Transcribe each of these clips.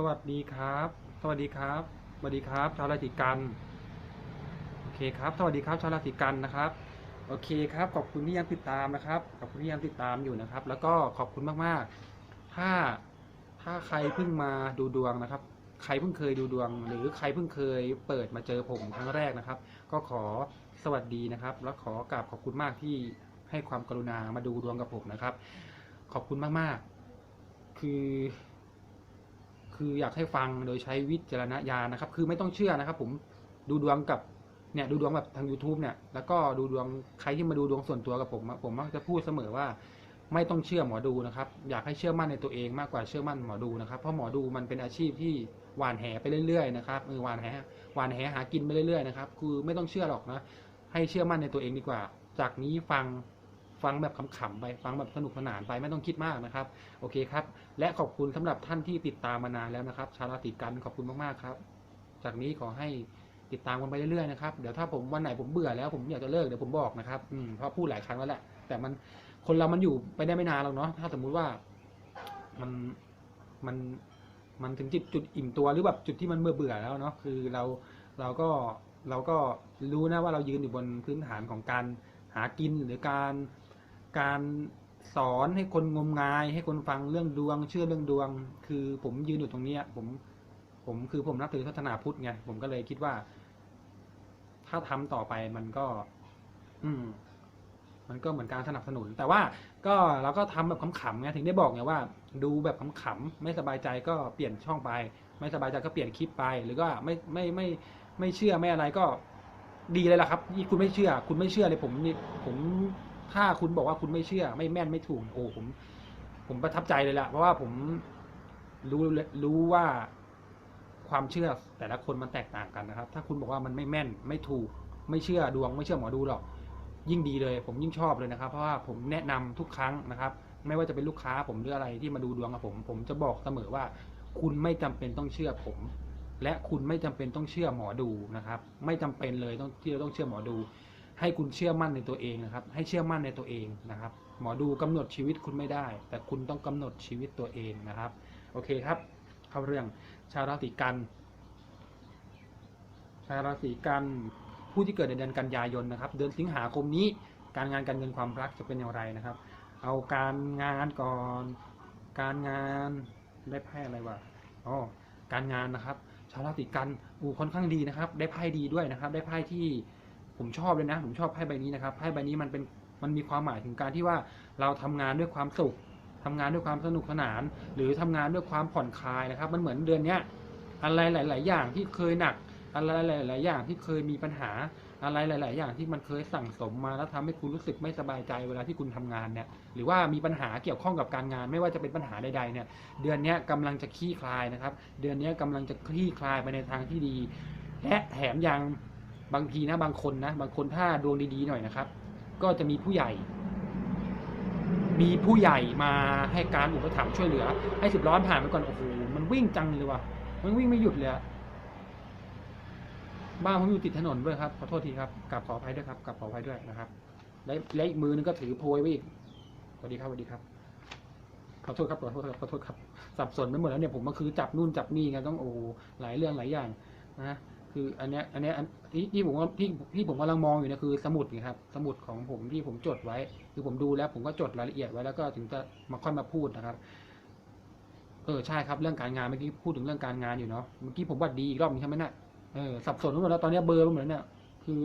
สวัสดีครับ สวัสดีครับสวัสดีครับ ชาวราศีกันโอเคครับ สวัสดีครับ ชาวราศีกันนะครับ โอเคครับ ขอบคุณที่ยังติดตามนะครับขอบคุณที่ยังติดตามอยู่นะครับ แล้วก็ขอบคุณมากๆ ถ้าถ้าใครเพิ่งมาดูดวงนะครับ ใครเพิ่งเคยดูดวง หรือใครเพิ่งเคยเปิดมาเจอผมครั้งแรกนะครับ ก็ขอสวัสดีนะครับ แล้วขอกราบขอบคุณมากที่ให้ความกรุณามาดูดวงกับผมนะครับ ขอบคุณมากๆ คือ คืออยากให้ฟังโดยใช้วิจารณญาณนะครับ คือไม่ต้องเชื่อนะครับ ผมดูดวงกับเนี่ยดูดวงแบบทาง YouTube เนี่ยแล้วก็ดูดวงใครที่มาดูดวงส่วนตัวกับผมผมมักจะพูดเสมอว่าไม่ต้องเชื่อหมอดูนะครับ อยากให้เชื่อมั่นในตัวเองมากกว่าเชื่อมั่นหมอดูนะครับ เพราะหมอดูมันเป็นอาชีพที่หวานแหไปเรื่อยๆนะครับเออหวานแหหวานแหหากินไปเรื่อยๆนะครับ คือไม่ต้องเชื่อหรอกนะ ให้เชื่อมั่นในตัวเองดีกว่า จากนี้ฟัง ฟังแบบขำๆไปฟังแบบสนุกสนานไปไม่ต้องคิดมากนะครับ โอเคครับ และขอบคุณสำหรับท่านที่ติดตามมานานแล้วนะครับ ชาราศีกันขอบคุณมากๆครับ จากนี้ขอให้ติดตามกันไปเรื่อยๆนะครับเดี๋ยวถ้าผมวันไหนผมเบื่อแล้วผมอยากจะเลิกเดี๋ยวผมบอกนะครับอืมเพราะพูดหลายครั้งแล้วแหละแต่มันคนเรามันอยู่ไปได้ไม่นานหรอกเนาะถ้าสมมุติว่ามันมันมันถึงจุดจุดอิ่มตัวหรือแบบจุดที่มันเบื่อเบื่อแล้วเนาะคือเราเราก็เราก็รู้นะว่าเรายืนอยู่บนพื้นฐานของการหากินหรือการ การสอนให้คนงมงาย ให้คนฟังเรื่องดวง เชื่อเรื่องดวง คือผมยืนอยู่ตรงเนี้ยผม ผมคือผมนับถือศาสนาพุทธไงผมก็เลยคิดว่า ถ้าทำต่อไปมันก็ อืม มันก็เหมือนการสนับสนุน แต่ว่าก็เราก็ทำแบบขำๆไงถึงได้บอกไงว่า ดูแบบขำๆไม่สบายใจก็เปลี่ยนช่องไป ไม่สบายใจก็เปลี่ยนคลิปไป หรือก็ไม่ไม่ไม่ไม่เชื่อไม่อะไรก็ดีเลยล่ะครับนี่คุณไม่เชื่อ คุณไม่เชื่อเลยผมนี่ผม ถ้าคุณบอกว่าคุณไม่เชื่อ ไม่แม่นไม่ถูก โอ้ผม ผมประทับใจเลยละเพราะว่าผมรู้รู้ว่าความเชื่อแต่ละคนมันแตกต่างกันนะครับ ถ้าคุณบอกว่ามันไม่แม่นไม่ถูก ไม่เชื่อดวง ไม่เชื่อหมอดูหรอก ยิ่งดีเลย ผมยิ่งชอบเลยนะครับ เพราะว่าผมแนะนำทุกครั้งนะครับ ไม่ว่าจะเป็นลูกค้าผมหรืออะไรที่มาดูดวงกับผม ผมจะบอกเสมอว่า คุณไม่จำเป็นต้องเชื่อผม และคุณไม่จำเป็นต้องเชื่อหมอดูนะครับ ไม่จำเป็นเลยต้องที่จะต้องเชื่อหมอดู ให้คุณเชื่อมั่นในตัวเองนะครับ ให้เชื่อมั่นในตัวเองนะครับ หมอดูกำหนดชีวิตคุณไม่ได้ แต่คุณต้องกำหนดชีวิตตัวเองนะครับ โอเคครับ เข้าเรื่องชาวราศีกัน ชาวราศีกันผู้ที่เกิดในเดือนกันยายนนะครับ เดือนสิงหาคมนี้ การงานการเงินความรักจะเป็นอย่างไรนะครับ เอาการงานก่อน การงานได้ไพ่อะไรวะอ๋อการงานนะครับ ชาวราศีกันอูค่อนข้างดีนะครับ ได้ไพ่ดีด้วยนะครับ ได้ไพ่ที่ ผมชอบเลยนะ ผมชอบไพ่ใบนี้นะครับไพ่ใบนี้มันเป็นมันมีความหมายถึงการที่ว่าเราทำงานด้วยความสุขทำงานด้วยความสนุกสนาน หรือทำงานด้วยความผ่อนคลายนะครับ มันเหมือนเดือนเนี้ยอะไรหลาย ๆ อย่างที่เคยหนัก อะไรหลาย ๆ อย่างที่เคยมีปัญหาอะไรหลาย ๆ อย่างที่มันเคยสั่งสมมาแล้วทำให้คุณรู้สึกไม่สบายใจเวลาที่คุณทำงานเนี่ยหรือว่ามีปัญหาเกี่ยวข้องกับการงาน ไม่ว่าจะเป็นปัญหาใด ๆ เนี่ย เดือนนี้ยกำลังจะคลี่คลายนะครับ เดือนนี้ยกำลังจะคลี่คลายไปในทางที่ดีและแถมยัง บางทีนะบางคนนะบางคนถ้าดวงดีๆหน่อยนะครับ ก็จะมีผู้ใหญ่ มีผู้ใหญ่มาให้การอุปถัมภ์ช่วยเหลือ ให้สิบล้อผ่านไปก่อนโอ้โหมันวิ่งจังเลยว่ะมันวิ่งไม่หยุดเลยบ้านผมอยู่ติดถนนด้วยครับขอโทษทีครับกลับขออภัยด้วยครับกลับขออภัยด้วยนะครับ และและอีกมือนึงก็ถือโพยไว้อีกสวัสดีครับสวัสดีครับขอโทษครับขอโทษครับขอโทษครับสับสนไปหมดแล้วเนี่ยผมก็คือจับนู่นจับนี่ไงต้องโอ้หลายเรื่องหลายอย่างนะ คืออันเนี้ยอันเนี้ยอันที่ที่ผมที่ที่ผมกำลังมองอยู่เนี่ยคือสมุดไงครับ สมุดของผมที่ผมจดไว้ คือผมดูแล้วผมก็จดรายละเอียดไว้แล้วก็ถึงจะมาค่อยมาพูดนะครับ เออใช่ครับเรื่องการงานเมื่อกี้พูดถึงเรื่องการงานอยู่เนาะเมื่อกี้ผมว่าดีอีกรอบนึงใช่ไหมเนี่ยเออสับสนไปหมดแล้วตอนนี้เบลอร์ไปหมดแล้วเนี่ยคือ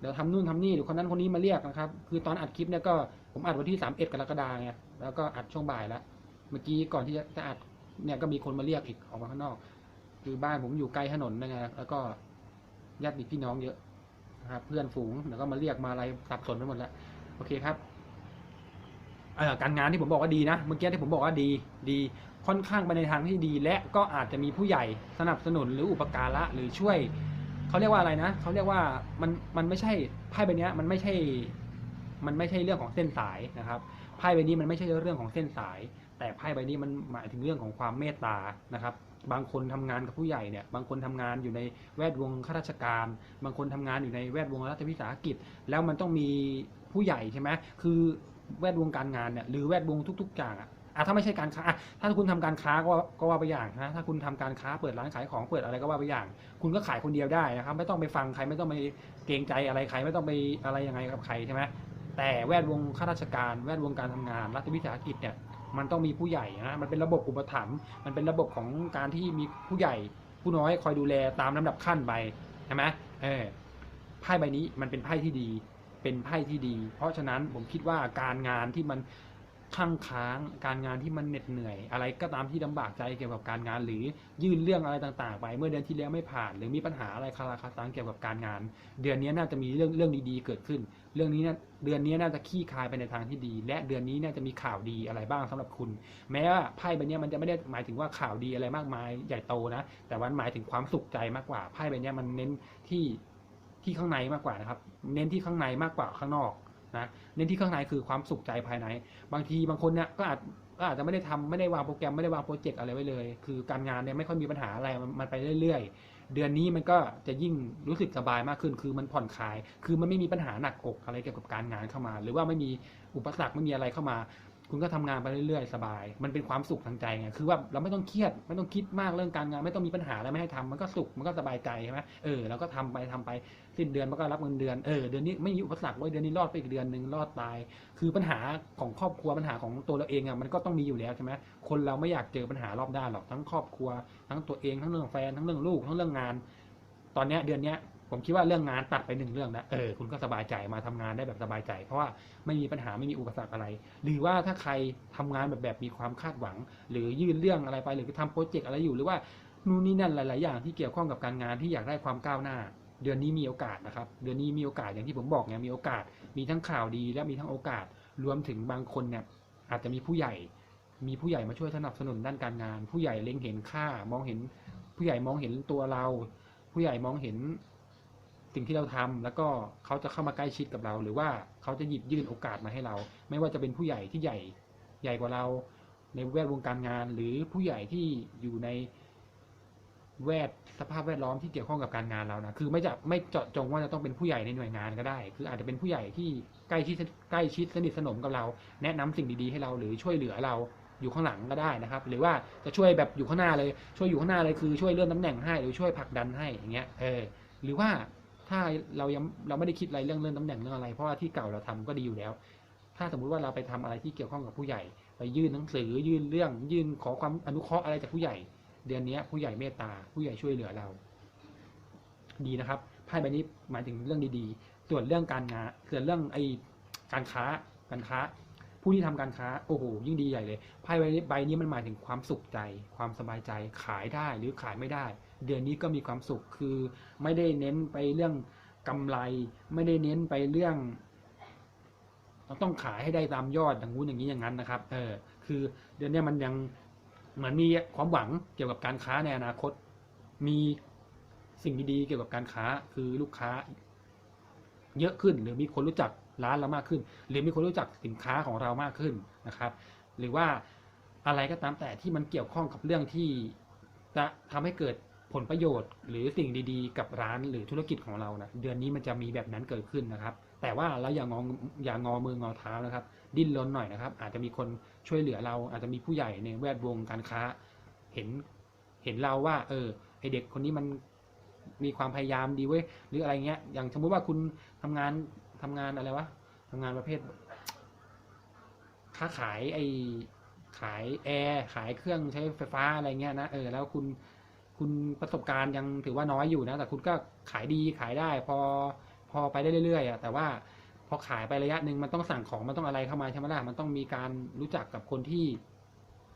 เดี๋ยวทำนู่นทำนี่เดี๋ยวคนนั้นคนนี้มาเรียกนะครับ คือตอนอัดคลิปเนี่ยก็ผมอัดวันที่สามเอ็ดกรกฎาคมไงแล้วก็อัดช่วงบ่ายแล้วเมื่อกี้ก่อนที่จะจะอัดเนี่ยก็มีคนมาเรียกอีกออกมาข้างนอก คือบ้านผมอยู่ไกลถนนนะไงแล้วก็ ญาติพี่น้องเยอะนะครับเพื่อนฝูงแล้วก็มาเรียกมาอะไรสับสนไปหมดแล้วโอเคครับการงานที่ผมบอกว่าดีนะเมื่อกี้ที่ผมบอกว่าดีดีค่อนข้างไปในทางที่ดี และก็อาจจะมีผู้ใหญ่สนับสนุนหรืออุปการะหรือช่วยเขาเรียกว่าอะไรนะเขาเรียกว่ามันมันไม่ใช่ไพ่ใบนี้มันไม่ใช่ มันไม่ใช่เรื่องของเส้นสายนะครับไพ่ใบนี้มันไม่ใช่เรื่องของเส้นสาย แต่ไพ่ใบนี้มันหมายถึงเรื่องของความเมตตานะครับ บางคนทำงานกับผู้ใหญ่เนี่ย บางคนทำงานอยู่ในแวดวงข้าราชการ บางคนทำงานอยู่ในแวดวงรัฐวิสาหกิจ แล้วมันต้องมีผู้ใหญ่ใช่ไหมคือแวดวงการงานเนี่ยหรือแวดวงทุก ๆ อย่างอะอะถ้าไม่ใช่การค้าถ้าคุณทำการค้าก็ว่าก็ว่าไปอย่างนะถ้าคุณทำการค้าเปิดร้านขายของเปิดอะไรก็ว่าไปอย่าง คุณก็ขายคนเดียวได้นะครับ ไม่ต้องไปฟังใครไม่ต้องไปเกรงใจอะไรใคร ไม่ต้องไปอะไรยังไงกับใครใช่ไหมแต่แวดวงข้าราชการ แวดวงการทำงานรัฐวิสาหกิจเนี่ย มันต้องมีผู้ใหญ่นะมันเป็นระบบอุปถัมภ์มันเป็นระบบของการที่มีผู้ใหญ่ผู้น้อยคอยดูแลตามลำดับขั้นไปใช่ไหมเออไพ่ใบนี้มันเป็นไพ่ที่ดี เป็นไพ่ที่ดี เพราะฉะนั้นผมคิดว่าการงานที่มัน ข้างค้างการงานที่มันเหน็ดเหนื่อย อะไรก็ตามที่ลำบากใจเกี่ยวกับการงาน หรือยื่นเรื่องอะไรต่างๆ ไปเมื่อเดือนที่แล้วไม่ผ่าน หรือมีปัญหาอะไรคาราคาซังเกี่ยวกับการงาน เดือนนี้น่าจะมีเรื่องเรื่องดีๆเกิดขึ้น เรื่องนี้นะเดือนนี้น่าจะขี้คายไปในทางที่ดี และเดือนนี้น่าจะมีข่าวดีอะไรบ้างสำหรับคุณ แม้ว่าไพ่ใบนี้มันจะไม่ได้หมายถึงว่าข่าวดีอะไรมากมายใหญ่โตนะแต่มันหมายถึงความสุขใจมากกว่าไพ่ใบนี้มันเน้นที่ที่ข้างในมากกว่านะครับ เน้นที่ข้างในมากกว่าข้างนอก นะเน้นที่ข้างในคือความสุขใจภายใน บางทีบางคนเนี่ยก็อาจก็อาจจะไม่ได้ทำไม่ได้วางโปรแกรมไม่ได้วางโปรเจกต์อะไรไว้เลย คือการงานเนี่ยไม่ค่อยมีปัญหาอะไรมันไปเรื่อย ๆ เดือนนี้มันก็จะยิ่งรู้สึกสบายมากขึ้น คือมันผ่อนคลาย คือมันไม่มีปัญหาหนักอกอะไรเกี่ยวกับการงานเข้ามา หรือว่าไม่มีอุปสรรคไม่มีอะไรเข้ามา คุณก็ทำงานไปเรื่อยๆ สบาย มันเป็นความสุขทางใจไง คือว่าเราไม่ต้องเครียด ไม่ต้องคิดมากเรื่องการงาน ไม่ต้องมีปัญหาอะไรไม่ให้ทำมันก็สุข มันก็สบายใจใช่ไหมเออ เราก็ทำไปทำไปสิ้นเดือนมันก็รับเงินเดือน เออ เดือนนี้ไม่มีอุปสรรคเว้ย เดือนนี้รอดไปอีกเดือนหนึ่งรอดตาย คือปัญหาของครอบครัวปัญหาของตัวเราเองอะ มันก็ต้องมีอยู่แล้วใช่ไหมคนเราไม่อยากเจอปัญหารอบด้านหรอก ทั้งครอบครัว ทั้งตัวเอง ทั้งเรื่องแฟน ทั้งเรื่องลูก ทั้งเรื่องงาน ตอนเนี้ยเดือนเนี้ย ผมคิดว่าเรื่องงานตัดไปหนึ่งเรื่องแล้วเออคุณก็สบายใจมาทำงานได้แบบสบายใจ เพราะว่าไม่มีปัญหาไม่มีอุปสรรคอะไร หรือว่าถ้าใครทำงานแบบแบบมีความคาดหวัง หรือยื่นเรื่องอะไรไปหรือทำโปรเจกต์อะไรอยู่ หรือว่านู่นนี่นั่นหลาย ๆ อย่างที่เกี่ยวข้องกับการงานที่อยากได้ความก้าวหน้า เดือนนี้มีโอกาสนะครับ เดือนนี้มีโอกาสอย่างที่ผมบอกไงมีโอกาส มีทั้งข่าวดีและมีทั้งโอกาส รวมถึงบางคนเนี่ยอาจจะมีผู้ใหญ่ มีผู้ใหญ่มาช่วยสนับสนุนด้านการงาน ผู้ใหญ่เล็งเห็นค่ามองเห็น ผู้ใหญ่มองเห็นตัวเรา ผู้ใหญ่มองเห็น สิ่งที่เราทำแล้วก็เขาจะเข้ามาใกล้ชิดกับเรา หรือว่าเขาจะหยิบยื่นโอกาสมาให้เรา ไม่ว่าจะเป็นผู้ใหญ่ที่ใหญ่ใหญ่กว่าเรา ในแวดวงการงาน หรือผู้ใหญ่ที่อยู่ในแวดสภาพแวดล้อมที่เกี่ยวข้องกับการงานเรานะคือไม่จะไม่เจาะจงว่าจะต้องเป็นผู้ใหญ่ในหน่วยงานก็ได้ คืออาจจะเป็นผู้ใหญ่ที่ใกล้ชิดใกล้ชิดสนิทสนมกับเรา แนะนำสิ่งดีๆให้เราหรือช่วยเหลือเราอยู่ข้างหลังก็ได้นะครับ หรือว่าจะช่วยแบบอยู่ข้างหน้าเลยช่วยอยู่ข้างหน้าเลยคือช่วยเลื่อนตำแหน่งให้หรือช่วยผลักดันให้อย่างเงี้ยเออหรือว่า ถ้าเรายังเราไม่ได้คิดอะไรเรื่องเลื่อนตำแหน่งเรื่องอะไร เพราะว่าที่เก่าเราทำก็ดีอยู่แล้ว ถ้าสมมุติว่าเราไปทำอะไรที่เกี่ยวข้องกับผู้ใหญ่ ไปยื่นหนังสือยื่นเรื่อง ยื่นขอความอนุเคราะห์อะไรจากผู้ใหญ่ เดือนนี้ผู้ใหญ่เมตตา ผู้ใหญ่ช่วยเหลือเรา ดีนะครับไพ่ใบนี้หมายถึงเรื่องดีๆ ส่วนเรื่องการงานส่วนเรื่องไอการค้าการค้า ผู้ที่ทำการค้าโอ้โหยิ่งดีใหญ่เลยไพ่ใบนี้ใบนี้มันหมายถึงความสุขใจ ความสบายใจขายได้หรือขายไม่ได้ เดือนนี้ก็มีความสุขคือไม่ได้เน้นไปเรื่องกำไร ไม่ได้เน้นไปเรื่อง เราต้องขายให้ได้ตามยอดอย่างงู้นอย่างนี้อย่างนั้นนะครับ เออ คือเดือนนี้มันยังเหมือนมีความหวังเกี่ยวกับการค้าในอนาคต มีสิ่งดีๆเกี่ยวกับการค้าคือลูกค้า เยอะขึ้นหรือมีคนรู้จักร้านเรามากขึ้น หรือมีคนรู้จักสินค้าของเรามากขึ้นนะครับ หรือว่าอะไรก็ตามแต่ที่มันเกี่ยวข้องกับเรื่องที่จะทำให้เกิด ผลประโยชน์ หรือสิ่งดีๆ กับร้านหรือธุรกิจของเรานะเดือนนี้มันจะมีแบบนั้นเกิดขึ้นนะครับ แต่ว่าเราอย่างงอย่างอมืองอเท้านะครับ ดิ้นรนหน่อยนะครับ อาจจะมีคนช่วยเหลือเรา อาจจะมีผู้ใหญ่ในแวดวงการค้า เห็นเห็นเราว่า เออไอเด็กคนนี้มันมีความพยายามดีเว้ยหรืออะไรเงี้ย อย่างสมมุติว่าคุณทำงานทำงานอะไรวะทำงานประเภท ค้าขายไอขายแอร์ขายเครื่องใช้ไฟฟ้าอะไรเงี้ยนะเออแล้วคุณ คุณประสบการณ์ยังถือว่าน้อยอยู่นะ แต่คุณก็ขายดีขายได้ พอพอไปได้เรื่อยๆอะแต่ว่าพอขายไประยะหนึ่งมันต้องสั่งของมันต้องอะไรเข้ามาใช่ไหมล่ะมันต้องมีการรู้จักกับคนที่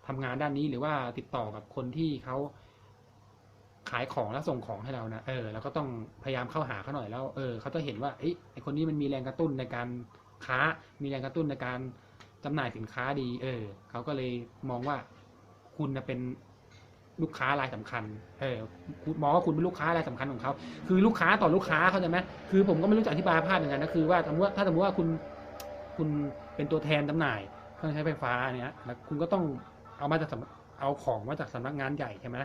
ทำงานด้านนี้หรือว่าติดต่อกับคนที่เขาขายของแล้วส่งของให้เรานะเออเราก็ต้องพยายามเข้าหาเขาหน่อยแล้ว เออเขาจะเห็นว่าเอ้ไอคนนี้มันมีแรงกระตุ้นในการค้า มีแรงกระตุ้นในการจำหน่ายสินค้าดี เออเขาก็เลยมองว่าคุณนะเป็น ลูกค้ารายสำคัญ เออมองว่าคุณเป็นลูกค้ารายสำคัญของเขา คือลูกค้าต่อลูกค้าเขาใจไหมคือผมก็ไม่รู้จะอธิบายภาพเหมือนกันนะ คือว่าสมมติว่าถ้าสมมติว่าคุณ คุณเป็นตัวแทนจำหน่ายเครื่องใช้ไฟฟ้าเนี้ย แล้วคุณก็ต้องเอามาจากเอาของมาจากสำนักงานใหญ่ใช่ไหม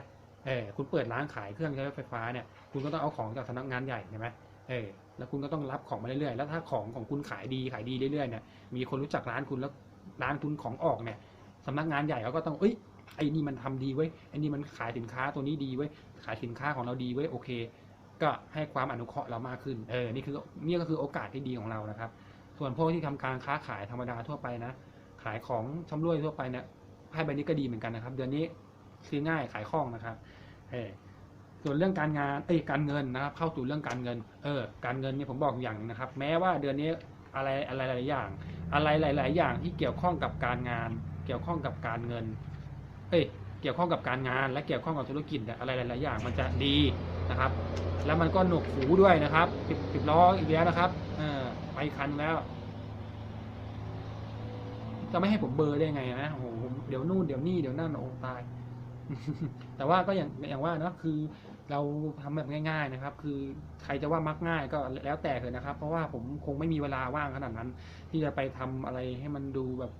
เออ คุณเปิดร้านขายเครื่องใช้ไฟฟ้าเนี่ย คุณก็ต้องเอาของจากสำนักงานใหญ่ใช่ไหมเออ แล้วคุณก็ต้องรับของมาเรื่อยๆ แล้วถ้าของของคุณขายดีขายดีเรื่อยๆเนี่ย มีคนรู้จักร้านคุณแล้วร้านคุณของออกเนี่ยสำนักงานใหญ่เขาก็ต้อง เอ้ย ไอ้นี่มันทำดีเว้ไอ้นี่มันขายสินค้าตัวนี้ดีเว้ขายสินค้าของเราดีเว้โอเค ก็ให้ความอนุเคราะห์เรามากขึ้นเออนี่คือนี่ก็คือโอกาสที่ดีของเรานะครับ ส่วนพวกที่ทำการค้าขายธรรมดาทั่วไปนะขายของชำร่วยทั่วไปเนี่ยไพ่ใบนี้ก็ดีเหมือนกันนะครับ เดือนนี้ซื้อง่ายขายคล่องนะครับเออส่วนเรื่องการงานเอ้ยการเงินนะครับ เข้าสู่เรื่องการเงิน เออ การเงินเนี่ยผมบอกอย่างหนึงนะครับ แม้ว่าเดือนนี้อะไรอะไรหลายอย่าง อะไรหลาย ๆ อย่างที่เกี่ยวข้องกับการงาน เกี่ยวข้องกับการเงิน เอ้ยเกี่ยวข้องกับการงาน และเกี่ยวข้องกับธุรกิจอะไรหลายๆอย่างมันจะดีนะครับ แล้วมันก็หนวกหูด้วยนะครับปิดปิดล้ออีกแล้วนะครับเออไปคันแล้ว จะไม่ให้ผมเบอร์ได้ไงนะโอ้โหเดี๋ยวนู่นเดี๋ยวนี่เดี๋ยวนั่นโอ้ตาย แต่ว่าก็อย่างอย่างว่าเนะคือ เราทำแบบง่าย ๆนะครับ คือใครจะว่ามักง่ายก็แล้วแต่เถอะนะครับ เพราะว่าผมคงไม่มีเวลาว่างขนาดนั้น ที่จะไปทำอะไรให้มันดูแบบ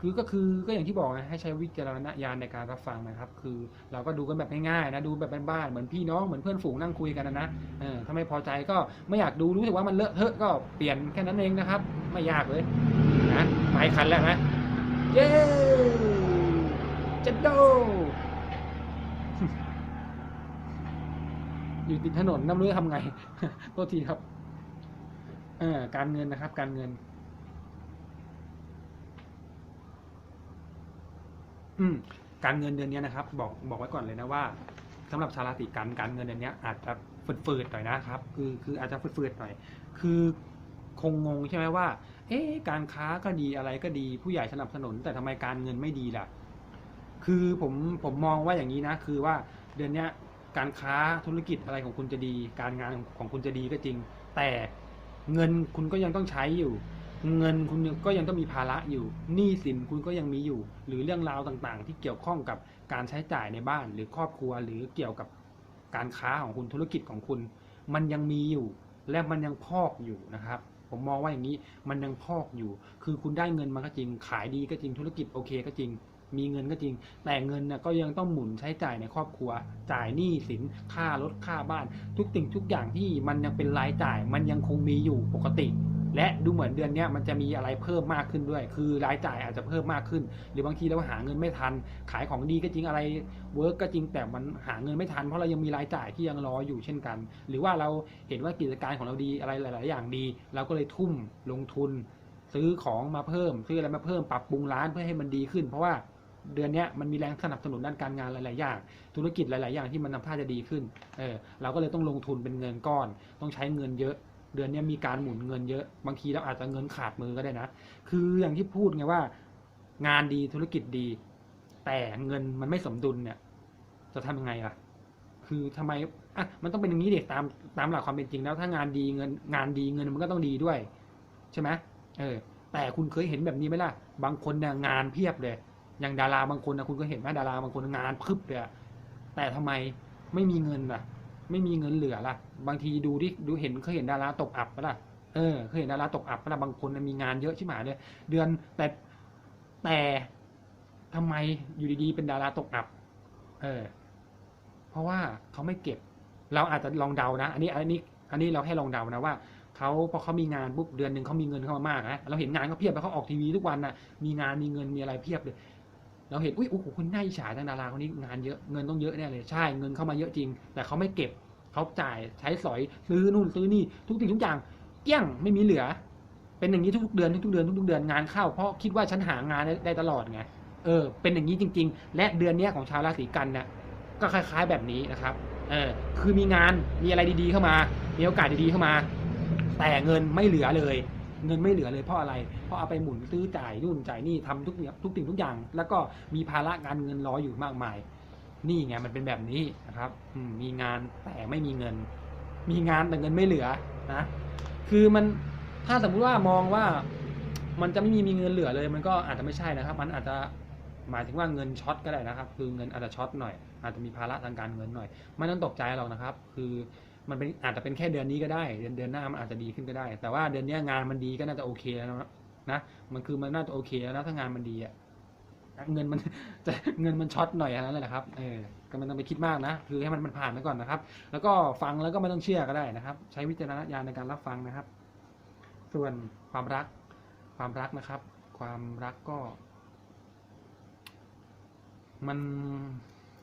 คือก็คือก็อย่างที่บอกนะให้ใช้วิจารณญาณในการรับฟังนะครับ คือเราก็ดูกันแบบง่ายๆนะดูแบบบ้านๆเหมือนพี่น้องเหมือนเพื่อนฝูงนั่งคุยกันนะนะเออถ้าไม่พอใจก็ไม่อยากดูรู้สึกว่ามันเลอะเทอะก็เปลี่ยนแค่นั้นเองนะครับ ไม่ยากเลยนะไปคันแล้วนะเย้จะโดอยู่ติดถนนน้ำรู้จะทำไงโทษทีครับเออการเงินนะครับ การเงิน อืมการเงินเดือนนี้นะครับ บอกบอกไว้ก่อนเลยนะว่าสำหรับชาวราศีกันการเงินเดือนนี้อาจจะฝืดๆหน่อยนะครับ คือคืออาจจะฝืดๆหน่อย คือคงงงใช่ไหมว่า เอ๊ะการค้าก็ดีอะไรก็ดีผู้ใหญ่สนับสนุน แต่ทำไมการเงินไม่ดีล่ะ คือผมผมมองว่าอย่างนี้นะ คือว่าเดือนเนี้ยการค้าธุรกิจอะไรของคุณจะดี การงานของคุณจะดีก็จริง แต่เงินคุณก็ยังต้องใช้อยู่ เงินคุณก็ยังต้องมีภาระอยู่หนี้สินคุณก็ยังมีอยู่ หรือเรื่องราวต่างๆ ที่เกี่ยวข้องกับการใช้จ่ายในบ้าน หรือครอบครัวหรือเกี่ยวกับการค้าของคุณธุรกิจของคุณ มันยังมีอยู่ และมันยังพอกอยู่นะครับ ผมมองว่าอย่างนี้มันยังพอกอยู่ คือคุณได้เงินมาก็จริง ขายดีก็จริงธุรกิจโอเคก็จริง มีเงินก็จริง แต่เงินน่ะก็ยังต้องหมุนใช้จ่ายในครอบครัว จ่ายหนี้สินค่ารถค่าบ้าน ทุกสิ่งทุกอย่างที่มันยังเป็นรายจ่าย มันยังคงมีอยู่ปกติ และดูเหมือนเดือนนี้มันจะมีอะไรเพิ่มมากขึ้นด้วย คือรายจ่ายอาจจะเพิ่มมากขึ้น หรือบางทีเราหาเงินไม่ทัน ขายของดีก็จริงอะไรเวิร์กก็จริงแต่มันหาเงินไม่ทัน เพราะเรายังมีรายจ่ายที่ยังรออยู่เช่นกัน หรือว่าเราเห็นว่ากิจการของเราดีอะไรหลาย ๆ อย่างดี เราก็เลยทุ่มลงทุน ซื้อของมาเพิ่ม ซื้ออะไรมาเพิ่มปรับปรุงร้านเพื่อให้มันดีขึ้น เพราะว่าเดือนนี้มันมีแรงสนับสนุนด้านการงานหลาย ๆ อย่าง ธุรกิจหลาย ๆ อย่างที่มันทำท่าจะดีขึ้น เออเราก็เลยต้องลงทุนเป็นเงินก้อน ต้องใช้เงินเยอะ เดือนนี้มีการหมุนเงินเยอะบางทีเราอาจจะเงินขาดมือก็ได้นะ คืออย่างที่พูดไงว่า งานดีธุรกิจดี แต่เงินมันไม่สมดุลเนี่ย จะทำยังไงล่ะ คือทำไมอะมันต้องเป็นอย่างนี้เด็กตามตามหลักความเป็นจริงแล้วถ้างานดีเงินงานดีเงินมันก็ต้องดีด้วย ใช่ไหมเออ แต่คุณเคยเห็นแบบนี้ไหมล่ะ บางคนเนี่ยงานเพียบเลย อย่างดาราบางคนนะคุณก็เห็นไหมดาราบางคนงานพึบเลยแต่ทำไมไม่มีเงินล่ะ ไม่มีเงินเหลือล่ะ บางทีดูดิดูเห็นเคยเห็นดาราตกอับปะล่ะเออเคยเห็นดาราตกอับปะล่ะบางคนมีงานเยอะใชิบหายเลยเดือนแต่แต่ทำไมอยู่ดีๆเป็นดาราตกอับ เออ เพราะว่าเขาไม่เก็บ เราอาจจะลองเดานะ อันนี้อันนี้ อันนี้เราแค่ลองเดานะว่าเขาพอเขามีงานปุ๊บเดือนหนึ่งเขามีเงินเข้ามามากนะเราเห็นงานเขาเพียบแล้วเขาออกทีวีทุกวันนะมีงานมีเงินมีอะไรเพียบเลย เราเห็นอุ้ยโอ้โหคุณน่าอิจฉาจังดาราคนนี้งานเยอะเงินต้องเยอะแน่เลยใช่เงินเข้ามาเยอะจริง แต่เขาไม่เก็บเขาจ่ายใช้สอยซื้อนู่นซื้อนี่ทุกสิ่งทุกอย่างเกี้ยงไม่มีเหลือ เป็นอย่างนี้ทุกๆเดือนทุกๆเดือนทุกๆเดือนงานเข้า เพราะคิดว่าฉันหางานได้ตลอดไงเออ เป็นอย่างนี้จริง ๆ และเดือนนี้ของชาวราศีกันเนี่ยก็คล้าย ๆแบบนี้นะครับเออคือมีงานมีอะไรดีๆเข้ามา มีโอกาสดีๆเข้ามา แต่เงินไม่เหลือเลย เงินไม่เหลือเลยเพราะอะไร เพราะเอาไปหมุนซื้อจ่ายนู่นจ่ายนี่ทำทุกทุกสิ่งทุกอย่าง แล้วก็มีภาระการเงินรออยู่มากมาย นี่ไงมันเป็นแบบนี้นะครับมมีงานแต่ไม่มีเงิน มีงานแต่เงินไม่เหลือนะคือมันถ้าสมมุติว่ามองว่ามันจะไม่มีมีเงินเหลือเลย มันก็อาจจะไม่ใช่นะครับ มันอาจจะหมายถึงว่าเงินช็อตก็ได้นะครับ คือเงินอาจจะช็อตหน่อย อาจจะมีภาระทางการเงินหน่อย ไม่ต้องตกใจหรอกนะครับ คือ มันเป็นอาจจะเป็นแค่เดือนนี้ก็ได้ เดือนเดือนหน้ามันอาจจะดีขึ้นก็ได้ แต่ว่าเดือนนี้งานมันดีก็น่าจะโอเคแล้วนะมันคือมันน่าจะโอเคแล้วนะถ้างานมันดีอะเงินมันจะเงินมันช็อตหน่อยนั่นแหละครับเออก็ไมันต้องไปคิดมากนะ คือให้มันมันผ่านไปก่อนนะครับ แล้วก็ฟังแล้วก็ไม่ต้องเชื่อก็ได้นะครับ ใช้วิจารณญาณในการรับฟังนะครับ ส่วนความรัก ความรักนะครับ ความรักก็ มัน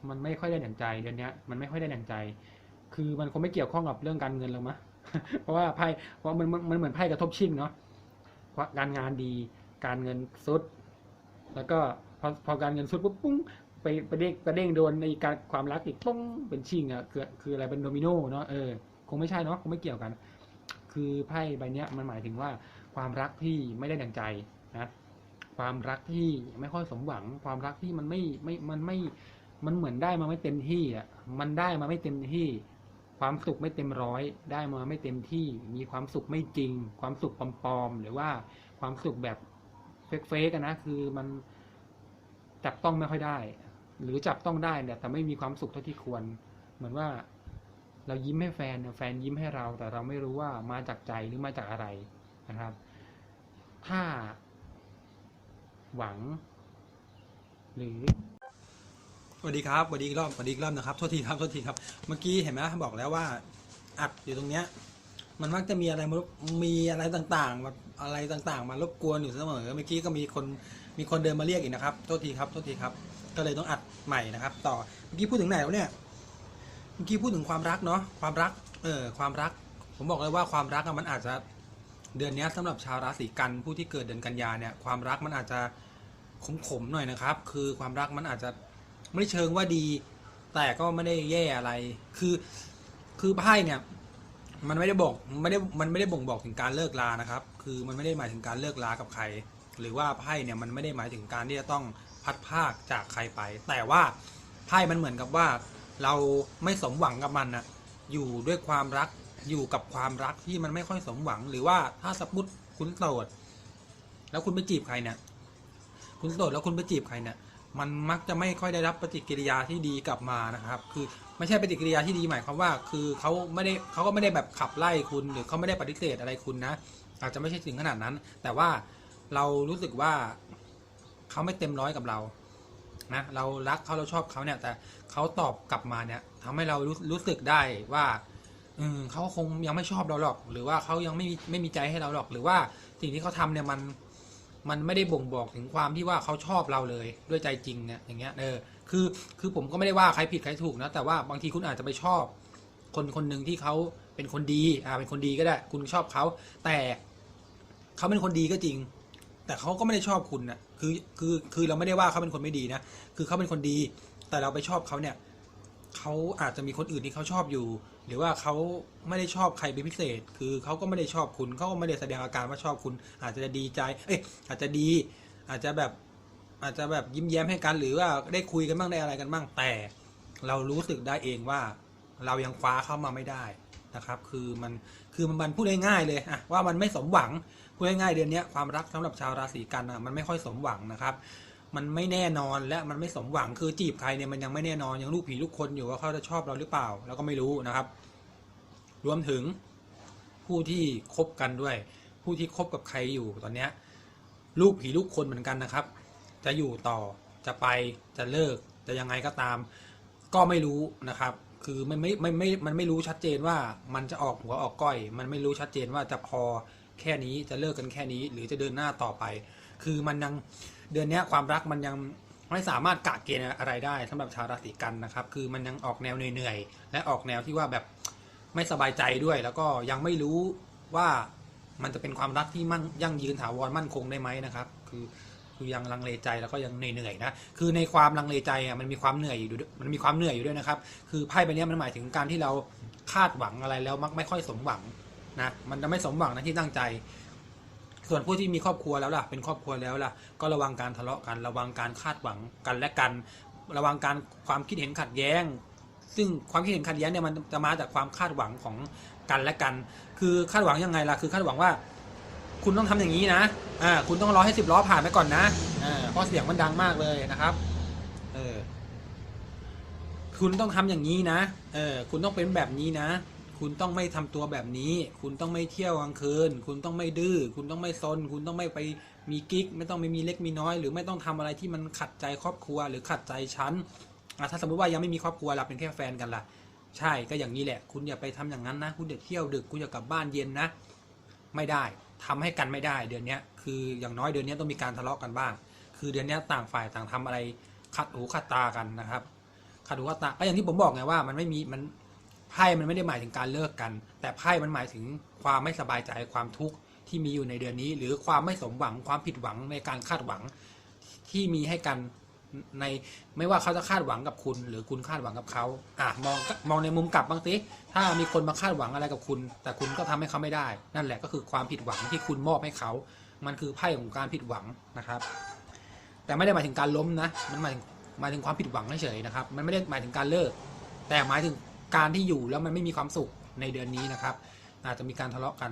มันไม่ค่อยได้ดั่งใจเดือนนี้มันไม่ค่อยได้ดั่งใจ คือมันคงไม่เกี่ยวข้องกับเรื่องการเงินหรอกมะเพราะว่าไพ่เพราะมันมันเหมือนไพ่กระทบชิงเนาะว่าการงานดีการเงินสุด แล้วก็พอพอการเงินสุดปุ๊บปุ้งไปไปเด้งไปเด้งโดนในการความรักอีกปุ้งเป็นชิงอะคือคืออะไรเป็นโดมิโนเนาะเออคงไม่ใช่เนาะคงไม่เกี่ยวกัน คือไพ่ใบเนี้ยมันหมายถึงว่าความรักที่ไม่ได้ดังใจนะความรักที่ไม่ค่อยสมหวัง ความรักที่มันไม่ไม่มันไม่มันเหมือนได้มาไม่เต็มที่อะมันได้มาไม่เต็มที่ ความสุขไม่เต็มร้อยได้มาไม่เต็มที่ มีความสุขไม่จริง ความสุขปลอมๆหรือว่าความสุขแบบเฟกๆกันนะคือมันจับต้องไม่ค่อยได้ หรือจับต้องได้เนี่ยแต่ไม่มีความสุขเท่าที่ควร เหมือนว่าเรายิ้มให้แฟนแฟนยิ้มให้เรา แต่เราไม่รู้ว่ามาจากใจหรือมาจากอะไรนะครับ ถ้าหวัง หรือ สวัสดีครับสวัสดีอีกรอบสวัสดีอีกรอบนะครับโทษทีครับโทษทีครับ เมื่อกี้เห็นไหมบอกแล้วว่า อัดอยู่ตรงเนี้ย มันมักจะมีอะไรมารบมีอะไรต่างๆมาอะไรต่างๆ มารบกวนอยู่เสมอเมื่อกี้ก็มีคนมีคนเดินมาเรียกอีกนะครับโทษทีครับโทษทีครับ ก็เลยต้องอัดใหม่นะครับ ต่อเมื่อกี้พูดถึงไหนแล้วเนี่ยเมื่อกี้พูดถึงความรักเนาะความรักเออความรัก ผมบอกเลยว่าความรักอะมันอาจจะเดือนนี้ยสำหรับชาวราศีกันผู้ที่เกิดเดือนกันยาเนี่ยความรักมันอาจจะขมๆหน่อยนะครับ คือความรักมันอาจจะ ไม่ได้เชิงว่าดี แต่ก็ไม่ได้แย่อะไร คือคือไพ่เนี่ย มันไม่ได้บอกไม่ได้มันไม่ได้บ่งบอกถึงการเลิกลานะครับ คือมันไม่ได้หมายถึงการเลิกลากับใคร หรือว่าไพ่เนี่ยมันไม่ได้หมายถึงการที่จะต้องพัดภาคจากใครไป แต่ว่าไพ่มันเหมือนกับว่า เราไม่สมหวังกับมันนะอยู่ด้วยความรักอยู่กับความรักที่มันไม่ค่อยสมหวัง หรือว่าถ้าสมมติคุณโสดแล้วคุณไปจีบใครเนี่ย คุณโสดแล้วคุณไปจีบใครเนี่ย มันมักจะไม่ค่อยได้รับปฏิกิริยาที่ดีกลับมานะครับ คือไม่ใช่ปฏิกิริยาที่ดีหมายความว่า คือเขาไม่ได้เขาก็ไม่ได้แบบขับไล่คุณ หรือเขาไม่ได้ปฏิเสธอะไรคุณนะ อาจจะไม่ใช่ถึงขนาดนั้น แต่ว่าเรารู้สึกว่าเขาไม่เต็มร้อยกับเรานะเรารักเขาเราชอบเขาเนี่ยแต่เขาตอบกลับมาเนี่ยทำให้เรารู้รู้สึกได้ว่าอืมเขาคงยังไม่ชอบเราหรอก หรือว่าเขายังไม่มีไม่มีใจให้เราหรอก หรือว่าสิ่งที่เขาทำเนี่ยมัน มันไม่ได้บ่งบอกถึงความที่ว่าเขาชอบเราเลยด้วยใจจริงเนี่ยอย่างเงี้ยเออคือคือผมก็ไม่ได้ว่าใครผิดใครถูกนะ แต่ว่าบางทีคุณอาจจะไปชอบ คนคนหนึ่งที่เขาเป็นคนดีอ่าเป็นคนดีก็ได้ คุณชอบเขาแต่เขาเป็นคนดีก็จริง แต่เขาก็ไม่ได้ชอบคุณนะคือคือคือเราไม่ได้ว่าเขาเป็นคนไม่ดีนะคือเขาเป็นคนดี แต่เราไปชอบเขาเนี่ย เขาอาจจะมีคนอื่นที่เขาชอบอยู่ หรือว่าเขาไม่ได้ชอบใครเป็นพิเศษ คือเขาก็ไม่ได้ชอบคุณเขาก็ไม่ได้แสดงอาการว่าชอบคุณ อาจจะดีใจ เอ้ยอาจจะดี อาจจะแบบอาจจะแบบยิ้มแย้มให้กันหรือว่าได้คุยกันบ้างได้อะไรกันบ้างแต่ เรารู้สึกได้เองว่า เรายังคว้าเข้ามาไม่ได้นะครับ คือมันคือมันพูดง่ายๆเลยอะว่ามันไม่สมหวังพูดง่ายๆเดือนนี้ความรักสำหรับชาวราศีกันอะมันไม่ค่อยสมหวังนะครับ มันไม่แน่นอนและมันไม่สมหวังคือจีบใครเนี่ยมันยังไม่แน่นอนยังลูกผีลูกคนอยู่ว่าเขาจะชอบเราหรือเปล่าเราก็ไม่รู้นะครับ รวมถึงผู้ที่คบกันด้วย ผู้ที่คบกับใครอยู่ตอนเนี้ยลูกผีลูกคนเหมือนกันนะครับ จะอยู่ต่อจะไปจะเลิกจะยังไงก็ตาม ก็ไม่รู้นะครับ คือมันไม่ไม่ไม่มันไม่รู้ชัดเจนว่ามันจะออกหัวออกก้อย มันไม่รู้ชัดเจนว่าจะพอแค่นี้จะเลิกกันแค่นี้ หรือจะเดินหน้าต่อไป คือมันยัง เดือนนี้ความรักมันยังไม่สามารถกะเกณฑ์อะไรได้สำหรับชาวราศีกันนะครับ คือมันยังออกแนวเหนื่อยๆและออกแนวที่ว่าแบบไม่สบายใจด้วย แล้วก็ยังไม่รู้ว่ามันจะเป็นความรักที่มั่งยั่งยืนถาวรมั่นคงได้ไหมนะครับ คือคือยังลังเลใจแล้วก็ยังเหนื่อยๆนะ คือในความลังเลใจอะมันมีความเหนื่อยอยู่มันมีความเหนื่อยอยู่ด้วยนะครับ คือไพ่ใบนี้มันหมายถึงการที่เราคาดหวังอะไรแล้วมักไม่ค่อยสมหวังนะ มันจะไม่สมหวังนะที่ตั้งใจ ส่วนผู้ที่มีครอบครัวแล้วล่ะ เป็นครอบครัวแล้วล่ะ ก็ระวังการทะเลาะกัน ระวังการคาดหวังกันและกัน ระวังการความคิดเห็นขัดแย้ง ซึ่งความคิดเห็นขัดแย้งเนี่ยมันจะมาจากความคาดหวังของกันและกัน คือคาดหวังยังไงล่ะ คือคาดหวังว่า คุณต้องทำอย่างนี้นะ อ่า คุณต้องรอให้สิบล้อผ่านไปก่อนนะ อ่า เพราะเสียงมันดังมากเลยนะครับ เออ คุณต้องทำอย่างนี้นะ เออ คุณต้องเป็นแบบนี้นะ คุณต้องไม่ทำตัวแบบนี้ คุณต้องไม่เที่ยวกลางคืน คุณต้องไม่ดื้อ คุณต้องไม่ซน คุณต้องไม่ไปมีกิ๊ก ไม่ต้องไม่มีเล็กมีน้อย หรือไม่ต้องทำอะไรที่มันขัดใจครอบครัว หรือขัดใจฉันอะถ้าสมมติว่ายังไม่มีครอบครัวเราเป็นแค่แฟนกันล่ะ ใช่ ก็อย่างนี้แหละ คุณอย่าไปทำอย่างนั้นนะ คุณอย่าเที่ยวดึก คุณอย่ากลับบ้านเย็นนะ ไม่ได้ทำให้กันไม่ได้ เดือนนี้คืออย่างน้อยเดือนนี้ต้องมีการทะเลาะกันบ้าง คือเดือนนี้ต่างฝ่ายต่างทำอะไรขัดหูขัดตากันนะครับขัดหูขัดตา ก็อย่างที่ผมบอกไงว่ามันไม่มีมัน ไพ่มันไม่ได้หมายถึงการเลิกกัน แต่ไพ่มันหมายถึงความไม่สบายใจความทุกข์ที่มีอยู่ในเดือนนี้ หรือความไม่สมหวังความผิดหวังในการคาดหวังที่มีให้กันในไม่ว่าเขาจะคาดหวังกับคุณ หรือคุณคาดหวังกับเขาอะมองมองในมุมกลับบ้างสิถ้ามีคนมาคาดหวังอะไรกับคุณ แต่คุณก็ทำให้เขาไม่ได้ นั่นแหละก็คือความผิดหวังที่คุณมอบให้เขา มันคือไพ่ของการผิดหวังนะครับ แต่ไม่ได้หมายถึงการล้มนะ มันหมายถึงหมายถึงความผิดหวังเฉยๆนะครับ มันไม่ได้หมายถึงการเลิก แต่หมายถึง การที่อยู่แล้วมันไม่มีความสุขในเดือนนี้นะครับ อาจจะมีการทะเลาะกัน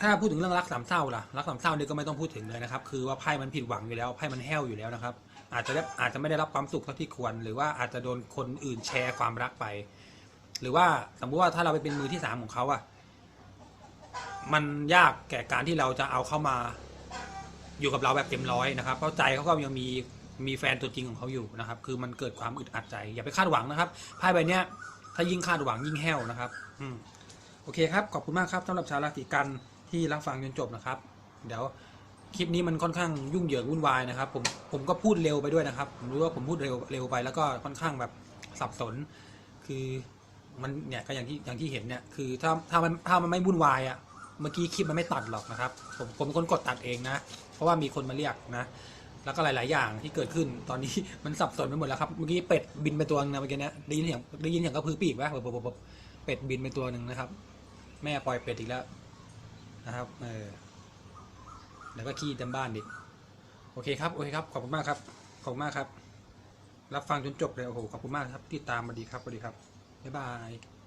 ถ้าพูดถึงเรื่องรักสามเศร้าล่ะรักสามเศร้านี่ก็ไม่ต้องพูดถึงเลยนะครับ คือว่าไพ่มันผิดหวังอยู่แล้วไพ่มันแห้วอยู่แล้วนะครับ อาจจะได้อาจจะไม่ได้รับความสุขเท่าที่ควร หรือว่าอาจจะโดนคนอื่นแชร์ความรักไป หรือว่าสมมุติว่าถ้าเราไปเป็นมือที่สามของเขาอะมันยากแก่การที่เราจะเอาเข้ามาอยู่กับเราแบบเต็มร้อยนะครับ เพราะใจเขาก็ยังมี มีแฟนตัวจริงของเขาอยู่นะครับ คือมันเกิดความอึดอัดใจ อย่าไปคาดหวังนะครับไพ่ใบเนี้ยถ้ายิ่งคาดหวังยิ่งแห้วนะครับอืมโอเคครับ ขอบคุณมากครับสำหรับชาวราศีกันที่รับฟังจนจบนะครับ เดี๋ยวคลิปนี้มันค่อนข้างยุ่งเหยิงวุ่นวายนะครับ ผมผมก็พูดเร็วไปด้วยนะครับ ผมรู้ว่าผมพูดเร็วเร็วไปแล้วก็ค่อนข้างแบบสับสน คือมันเนี่ยก็อย่างที่อย่างที่เห็นเนี่ยคือถ้าถ้ามันถ้ามันไม่วุ่นวายอะ่ะเมื่อกี้คลิปมันไม่ตัดหรอกนะครับ ผมผมเป็นคนกดตัดเองนะ เพราะว่ามีคนมาเรียกนะ แล้วก็หลาย ๆ อย่างที่เกิดขึ้นตอนนี้มันสับสนไปหมดแล้วครับ เมื่อกี้เป็ดบินไปตัวนึงนะเมื่อกี้เนี้ยได้ยินเสียงได้ยินเสียงกระพือปีกไหมบบบบเป็ดบินไปตัวหนึ่งนะครับ แม่ปล่อยเป็ดอีกแล้วนะครับเออแล้วก็ขี้เต็มบ้านดิโอเคครับโอเคครับขอบคุณมากครับขอบคุณมากครับ รับฟังจนจบเลยโอ้โหขอบคุณมากครับที่ตามสวัสดีครับสวัสดีครับบ๊ายบาย